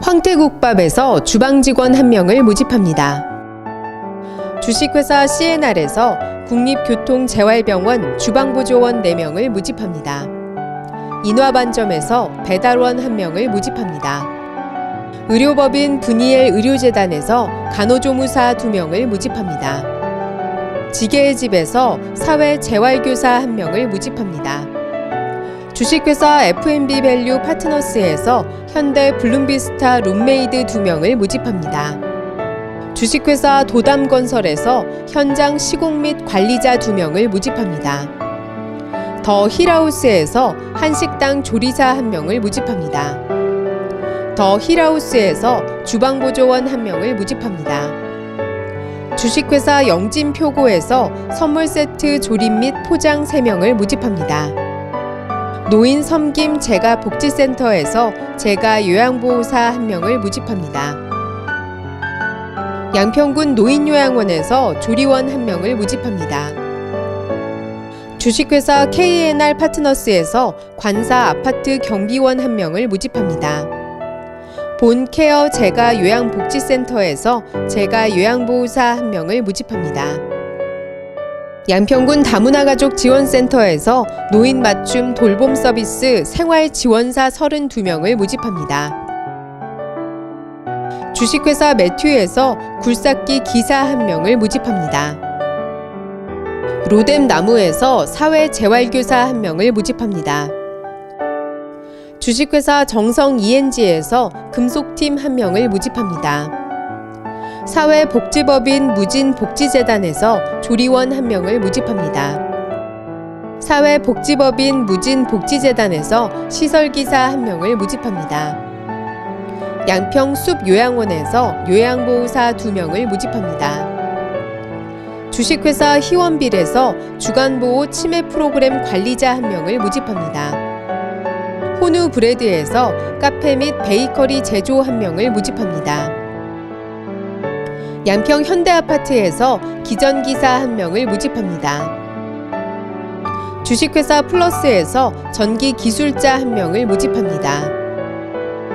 황태국밥에서 주방 직원 한 명을 모집합니다. 주식회사 CNR에서 국립교통재활병원 주방보조원 4명을 모집합니다. 인화반점에서 배달원 1명을 모집합니다. 의료법인 분이엘 의료재단에서 간호조무사 2명을 모집합니다. 지게의 집에서 사회재활교사 1명을 모집합니다. 주식회사 F&B 밸류 파트너스에서 현대 블룸비스타 룸메이드 2명을 모집합니다. 주식회사 도담건설에서 현장 시공 및 관리자 2명을 모집합니다. 더 힐하우스에서 한식당 조리사 1명을 모집합니다. 더 힐하우스에서 주방보조원 1명을 모집합니다. 주식회사 영진표고에서 선물 세트 조립 및 포장 3명을 모집합니다. 노인 섬김 재가 복지센터에서 재가 요양보호사 1명을 모집합니다. 양평군 노인요양원에서 조리원 1명을 모집합니다. 주식회사 KNR 파트너스에서 관사 아파트 경비원 1명을 모집합니다. 본케어 재가 요양복지센터에서 재가 요양보호사 1명을 모집합니다. 양평군 다문화 가족 지원센터에서 노인 맞춤 돌봄 서비스 생활 지원사 32명을 모집합니다. 주식회사 매튜에서 굴삭기 기사 1명을 모집합니다. 로뎀 나무에서 사회 재활교사 1명을 모집합니다. 주식회사 정성 ENG에서 금속팀 1명을 모집합니다. 사회복지법인 무진복지재단에서 조리원 1명을 모집합니다. 사회복지법인 무진복지재단에서 시설기사 1명을 모집합니다. 양평숲 요양원에서 요양보호사 2명을 모집합니다. 주식회사 희원빌에서 주간보호 치매 프로그램 관리자 1명을 모집합니다. 호누 브레드에서 카페 및 베이커리 제조 1명을 모집합니다. 양평 현대아파트에서 기전기사 1명을 모집합니다. 주식회사 플러스에서 전기 기술자 1명을 모집합니다.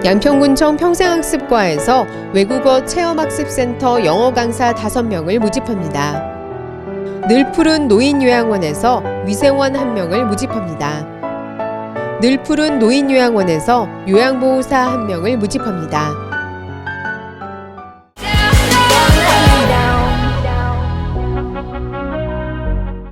양평군청 평생학습과에서 외국어 체험학습센터 영어 강사 5명을 모집합니다. 늘 푸른 노인요양원에서 위생원 1명을 모집합니다. 늘 푸른 노인요양원에서 요양보호사 1명을 모집합니다.